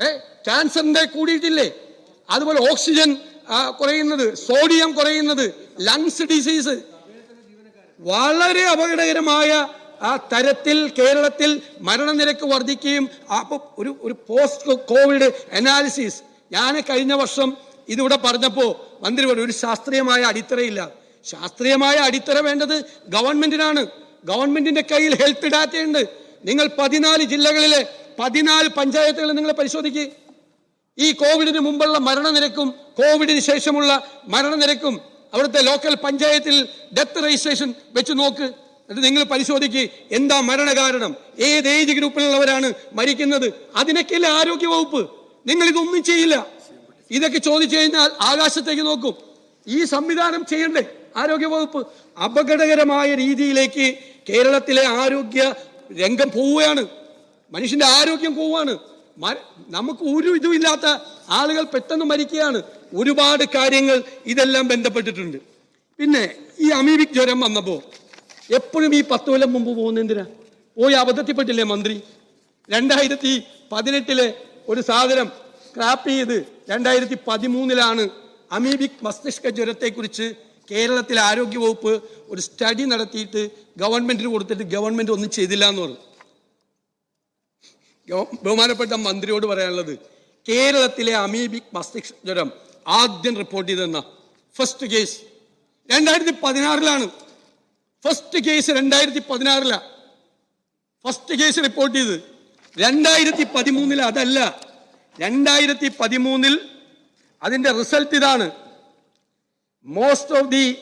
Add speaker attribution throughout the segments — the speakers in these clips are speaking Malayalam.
Speaker 1: ഏ? ക്യാൻസറിന്റെ കൂടിയിട്ടില്ലേ? അതുപോലെ ഓക്സിജൻ കുറയുന്നത് സോഡിയം കുറയുന്നത് ലങ്സ് ഡിസീസ് വളരെ അപകടകരമായ ആ തരത്തിൽ കേരളത്തിൽ മരണനിരക്ക് വർദ്ധിക്കുകയും അപ്പൊ ഒരു ഒരു പോസ്റ്റ് കോവിഡ് അനാലിസിസ് ഞാൻ കഴിഞ്ഞ വർഷം ഇതിവിടെ പറഞ്ഞപ്പോൾ മന്ത്രി പറഞ്ഞു ഒരു ശാസ്ത്രീയമായ അടിത്തറയില്ല. ശാസ്ത്രീയമായ അടിത്തറ വേണ്ടത് ഗവൺമെന്റിനാണ്. ഗവൺമെന്റിന്റെ കയ്യിൽ ഹെൽത്ത് ഡാറ്റയുണ്ട് നിങ്ങൾ പതിനാല് ജില്ലകളിലെ പതിനാല് പഞ്ചായത്തുകൾ നിങ്ങൾ പരിശോധിക്കുക ഈ കോവിഡിന് മുമ്പുള്ള മരണനിരക്കും കോവിഡിന് ശേഷമുള്ള മരണനിരക്കും അവിടുത്തെ ലോക്കൽ പഞ്ചായത്തിൽ ഡെത്ത് രജിസ്ട്രേഷൻ വെച്ച് നോക്ക്. എന്നിട്ട് നിങ്ങൾ പരിശോധിക്ക് എന്താ മരണകാരണം ഏത് ഏജ് ഗ്രൂപ്പിലുള്ളവരാണ് മരിക്കുന്നത് അതിനൊക്കെയല്ലേ ആരോഗ്യ വകുപ്പ് നിങ്ങൾ ഇതൊന്നും ചെയ്യില്ല. ഇതൊക്കെ ചോദിച്ചു കഴിഞ്ഞാൽ ആകാശത്തേക്ക് നോക്കും. ഈ സംവിധാനം ചെയ്യണ്ടേ ആരോഗ്യ വകുപ്പ് അപകടകരമായ രീതിയിലേക്ക് കേരളത്തിലെ ആരോഗ്യ രംഗം പോവുകയാണ്. മനുഷ്യന്റെ ആരോഗ്യം പോവാണ് നമുക്ക് ഒരു ഇതുമില്ലാത്ത ആളുകൾ പെട്ടെന്ന് മരിക്കുകയാണ്. ഒരുപാട് കാര്യങ്ങൾ ഇതെല്ലാം ബന്ധപ്പെട്ടിട്ടുണ്ട്. പിന്നെ ഈ അമീബിക് ജ്വരം വന്നപ്പോൾ എപ്പോഴും ഈ പത്ത് കൊല്ലം മുമ്പ് പോകുന്ന എന്തിനാ? പോയി അബദ്ധത്തിൽപ്പെട്ടില്ലേ മന്ത്രി? രണ്ടായിരത്തി പതിനെട്ടിലെ ഒരു സാധനം സ്ക്രാപ്പ് ചെയ്ത് രണ്ടായിരത്തി പതിമൂന്നിലാണ് അമീബിക് മസ്തിഷ്ക ജ്വരത്തെക്കുറിച്ച് കേരളത്തിലെ ആരോഗ്യവകുപ്പ് ഒരു സ്റ്റഡി നടത്തിയിട്ട് ഗവൺമെന്റിന് കൊടുത്തിട്ട് ഗവൺമെന്റ് ഒന്നും ചെയ്തില്ല എന്ന് പറഞ്ഞു. ബഹുമാനപ്പെട്ട മന്ത്രിയോട് പറയാനുള്ളത് കേരളത്തിലെ അമീബിക് മസ്തിഷ്ക ജ്വരം ആദ്യം റിപ്പോർട്ട് ചെയ്തെന്ന ഫസ്റ്റ് കേസ് രണ്ടായിരത്തി പതിനാറിലാണ് ഫസ്റ്റ് കേസ് രണ്ടായിരത്തി പതിനാറിലാണ് ഫസ്റ്റ് കേസ് റിപ്പോർട്ട് ചെയ്ത്. രണ്ടായിരത്തി പതിമൂന്നിൽ അതല്ല. രണ്ടായിരത്തി പതിമൂന്നിൽ അതിന്റെ റിസൾട്ട് ഇതാണ്. Most of the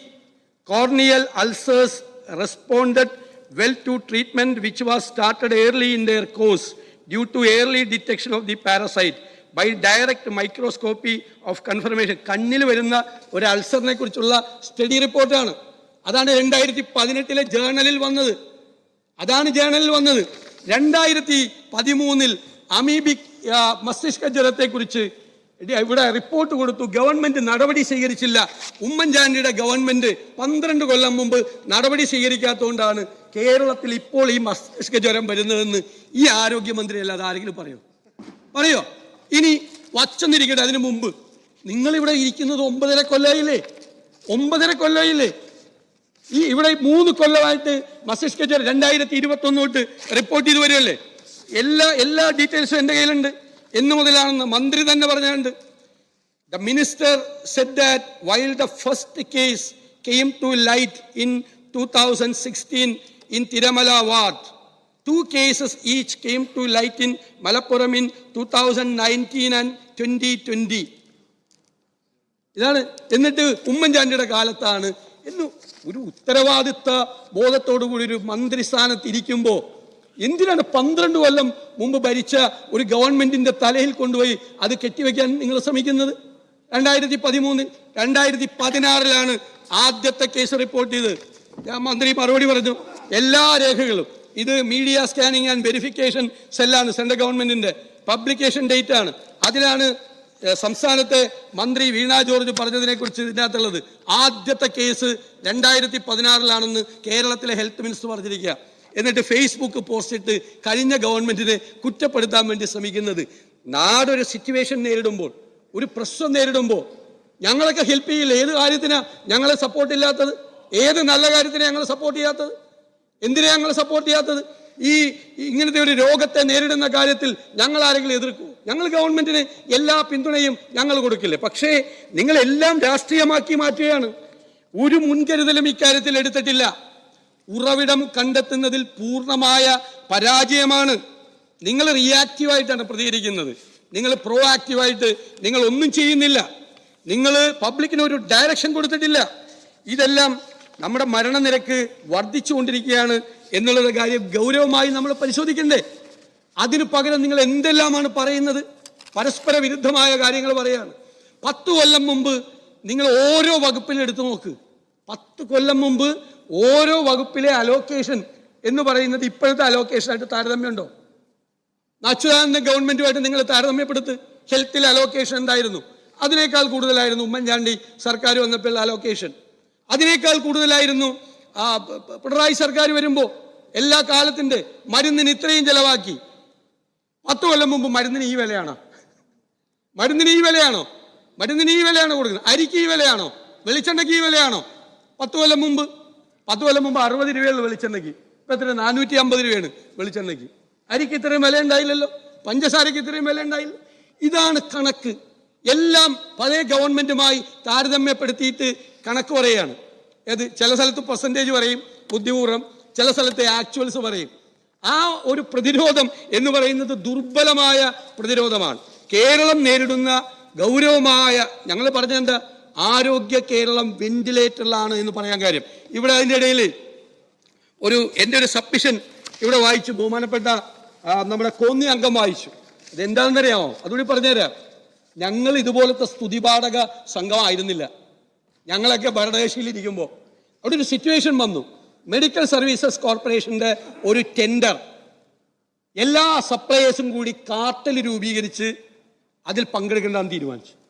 Speaker 1: corneal ulcers responded well to treatment which was started early in their course. Due to early detection of the parasite by direct microscopy of confirmation. കണ്ണിൽ വരുന്ന ഒരു അൾസറിനെ കുറിച്ചുള്ള സ്റ്റഡി റിപ്പോർട്ടാണ് അതാണ് രണ്ടായിരത്തി പതിനെട്ടിലെ ജേർണലിൽ വന്നത്. അതാണ് ജേണലിൽ വന്നത്. രണ്ടായിരത്തി പതിമൂന്നിൽ അമീബിക് മസ്തിഷ്ക ജ്വരത്തെക്കുറിച്ച് ഇവിടെ റിപ്പോർട്ട് കൊടുത്തു. ഗവൺമെന്റ് നടപടി സ്വീകരിച്ചില്ല. ഉമ്മൻചാണ്ടിയുടെ ഗവൺമെന്റ് പന്ത്രണ്ട് കൊല്ലം മുമ്പ് നടപടി സ്വീകരിക്കാത്തതുകൊണ്ടാണ് കേരളത്തിൽ ഇപ്പോൾ ഈ മസ്തിഷ്ക ജ്വരം വരുന്നതെന്ന് ഈ ആരോഗ്യമന്ത്രി അല്ലാതെ ആരെങ്കിലും പറയോ? പറയോ? ഇനി വച്ചെന്നിരിക്കട്ടെ അതിനു മുമ്പ്. നിങ്ങൾ ഇവിടെ ഇരിക്കുന്നത് ഒമ്പതര കൊല്ലായില്ലേ? ഒമ്പതര കൊല്ലായില്ലേ? ഈ ഇവിടെ മൂന്ന് കൊല്ലമായിട്ട് മസ്തിഷ്ക ജ്വരം രണ്ടായിരത്തി ഇരുപത്തി ഒന്ന് തൊട്ട് റിപ്പോർട്ട് ചെയ്ത് വരുമല്ലേ എല്ലാ എല്ലാ ഡീറ്റെയിൽസും എന്റെ കയ്യിലുണ്ട്. എന്ന് മുതലാണെന്ന് മന്ത്രി തന്നെ പറഞ്ഞുണ്ട് the minister said that while the first case came to light in two thousand sixteen in Thiramala ward two cases each came to light in Malappuram in two thousand nineteen and twenty twenty ഇതാണ് എന്നിട്ട് ഉമ്മൻചാണ്ടിയുടെ കാലത്താണ്. എന്നു ഒരു ഉത്തരവാദിത്ത ബോധത്തോടു കൂടി ഒരു മന്ത്രിസ്ഥാനത്ത് ഇരിക്കുമ്പോൾ എന്തിനാണ് പന്ത്രണ്ട് കൊല്ലം മുമ്പ് ഭരിച്ച ഒരു ഗവൺമെന്റിന്റെ തലയിൽ കൊണ്ടുപോയി അത് കെട്ടിവെക്കാൻ നിങ്ങൾ ശ്രമിക്കുന്നത്? രണ്ടായിരത്തി പതിമൂന്നിൽ രണ്ടായിരത്തി പതിനാറിലാണ് ആദ്യത്തെ കേസ് റിപ്പോർട്ട് ചെയ്ത് ഞാൻ മന്ത്രി മറുപടി പറഞ്ഞു എല്ലാ രേഖകളും ഇത് മീഡിയ സ്കാനിങ് ആൻഡ് വെരിഫിക്കേഷൻ സെല്ലാണ് സെൻട്രൽ ഗവൺമെന്റിന്റെ പബ്ലിക്കേഷൻ ഡേറ്റ് ആണ് അതിലാണ് സംസ്ഥാനത്തെ മന്ത്രി വീണ ജോർജ് പറഞ്ഞതിനെ കുറിച്ച് ഇതിനകത്തുള്ളത്. ആദ്യത്തെ കേസ് രണ്ടായിരത്തി പതിനാറിലാണെന്ന് കേരളത്തിലെ ഹെൽത്ത് മിനിസ്റ്റർ പറഞ്ഞിരിക്കുക എന്നിട്ട് ഫേസ്ബുക്ക് പോസ്റ്റ് ഇട്ട് കഴിഞ്ഞ ഗവൺമെന്റിനെ കുറ്റപ്പെടുത്താൻ വേണ്ടി ശ്രമിക്കുന്നത്. നാടൊരു സിറ്റുവേഷൻ നേരിടുമ്പോൾ ഒരു പ്രശ്നം നേരിടുമ്പോൾ ഞങ്ങളൊക്കെ ഹെൽപ്പ് ചെയ്യില്ല? ഏത് കാര്യത്തിനാ ഞങ്ങളെ സപ്പോർട്ട് ഇല്ലാത്തത്? ഏത് നല്ല കാര്യത്തിനാ ഞങ്ങൾ സപ്പോർട്ട് ചെയ്യാത്തത്? എന്തിനാ ഞങ്ങൾ സപ്പോർട്ട് ചെയ്യാത്തത്? ഈ ഇങ്ങനത്തെ ഒരു രോഗത്തെ നേരിടുന്ന കാര്യത്തിൽ ഞങ്ങൾ ആരെങ്കിലും എതിർക്കൂ? ഞങ്ങൾ ഗവൺമെന്റിന് എല്ലാ പിന്തുണയും ഞങ്ങൾ കൊടുക്കില്ലേ? പക്ഷേ നിങ്ങളെല്ലാം രാഷ്ട്രീയമാക്കി മാറ്റുകയാണ്. ഒരു മുൻകരുതലും ഇക്കാര്യത്തിൽ എടുത്തിട്ടില്ല. ഉറവിടം കണ്ടെത്തുന്നതിൽ പൂർണമായ പരാജയമാണ്. നിങ്ങൾ റിയാക്റ്റീവായിട്ടാണ് പ്രതികരിക്കുന്നത്. നിങ്ങൾ പ്രോ ആക്റ്റീവായിട്ട് നിങ്ങൾ ഒന്നും ചെയ്യുന്നില്ല. നിങ്ങൾ പബ്ലിക്കിന് ഒരു ഡയറക്ഷൻ കൊടുത്തിട്ടില്ല. ഇതെല്ലാം നമ്മുടെ മരണനിരക്ക് വർദ്ധിച്ചുകൊണ്ടിരിക്കുകയാണ് എന്നുള്ളൊരു കാര്യം ഗൗരവമായി നമ്മൾ പരിശോധിക്കണ്ടേ. അതിനു പകരം നിങ്ങൾ എന്തെല്ലാമാണ് പറയുന്നത്? പരസ്പര വിരുദ്ധമായ കാര്യങ്ങൾ പറയാണ്. പത്തു കൊല്ലം മുമ്പ് നിങ്ങൾ ഓരോ വകുപ്പിലും എടുത്തു നോക്ക്. പത്ത് കൊല്ലം മുമ്പ് ഓരോ വകുപ്പിലെ അലോക്കേഷൻ എന്ന് പറയുന്നത് ഇപ്പോഴത്തെ അലോക്കേഷനായിട്ട് താരതമ്യമുണ്ടോ? അച്യുതാനന്ദ ഗവൺമെന്റുമായിട്ട് നിങ്ങൾ താരതമ്യപ്പെടുത്ത്. ഹെൽത്തിൽ അലോക്കേഷൻ എന്തായിരുന്നു? അതിനേക്കാൾ കൂടുതലായിരുന്നു ഉമ്മൻചാണ്ടി സർക്കാർ വന്നപ്പോൾ അലോക്കേഷൻ അതിനേക്കാൾ കൂടുതലായിരുന്നു പിണറായി സർക്കാർ വരുമ്പോൾ എല്ലാ കാലത്തിന്റെ മരുന്നിന് ഇത്രയും ചെലവാക്കി. പത്ത് കൊല്ലം മുമ്പ് മരുന്നിന് ഈ വിലയാണോ? മരുന്നിന് ഈ വിലയാണോ? മരുന്നിന് ഈ വിലയാണോ കൊടുക്കുന്നത്? അരിക്ക് ഈ വിലയാണോ? വെളിച്ചെണ്ണയ്ക്ക് ഈ വിലയാണോ? പത്ത് കൊല്ലം മുമ്പ് പത്ത് കൊല്ലം മുമ്പ് അറുപത് രൂപയുള്ള വെളിച്ചെണ്ണയ്ക്ക്. ഇപ്പം എത്ര? നാനൂറ്റി അമ്പത് രൂപയാണ് വെളിച്ചെണ്ണയ്ക്ക്. അരിക്ക് ഇത്രയും വില ഉണ്ടായില്ലല്ലോ? പഞ്ചസാരയ്ക്ക് ഇത്രയും വില ഉണ്ടായില്ല? ഇതാണ് കണക്ക്. എല്ലാം പഴയ ഗവൺമെന്റുമായി താരതമ്യപ്പെടുത്തിയിട്ട് കണക്ക് പറയുകയാണ്. ഏത്? ചില സ്ഥലത്ത് പെർസെന്റേജ് പറയും ബുദ്ധിപൂർവം. ചില സ്ഥലത്തെ ആക്ച്വൽസ് പറയും. ആ ഒരു പ്രതിരോധം എന്ന് പറയുന്നത് ദുർബലമായ പ്രതിരോധമാണ്. കേരളം നേരിടുന്ന ഗൗരവമായ ഞങ്ങൾ പറഞ്ഞെന്താ ആരോഗ്യ കേരളം വെന്റിലേറ്ററിലാണ് എന്ന് പറയാൻ കാര്യം. ഇവിടെ അതിന്റെ ഇടയിൽ ഒരു എന്റെ ഒരു സബ്മിഷൻ ഇവിടെ വായിച്ചു. ബഹുമാനപ്പെട്ട നമ്മുടെ കോന്നി അംഗം വായിച്ചു. ഇതെന്താണെന്നറിയാമോ? അതുകൂടി പറഞ്ഞുതരാം. ഞങ്ങൾ ഇതുപോലത്തെ സ്തുതിപാഠക സംഘമായിരുന്നില്ല ഞങ്ങളൊക്കെ ഭരണകക്ഷിയിൽ ഇരിക്കുമ്പോൾ അവിടെ ഒരു സിറ്റുവേഷൻ വന്നു. മെഡിക്കൽ സർവീസസ് കോർപ്പറേഷന്റെ ഒരു ടെൻഡർ എല്ലാ സപ്ലയേഴ്സും കൂടി കാർട്ടൽ രൂപീകരിച്ച് അതിൽ പങ്കെടുക്കേണ്ടെന്ന് തീരുമാനിച്ചു.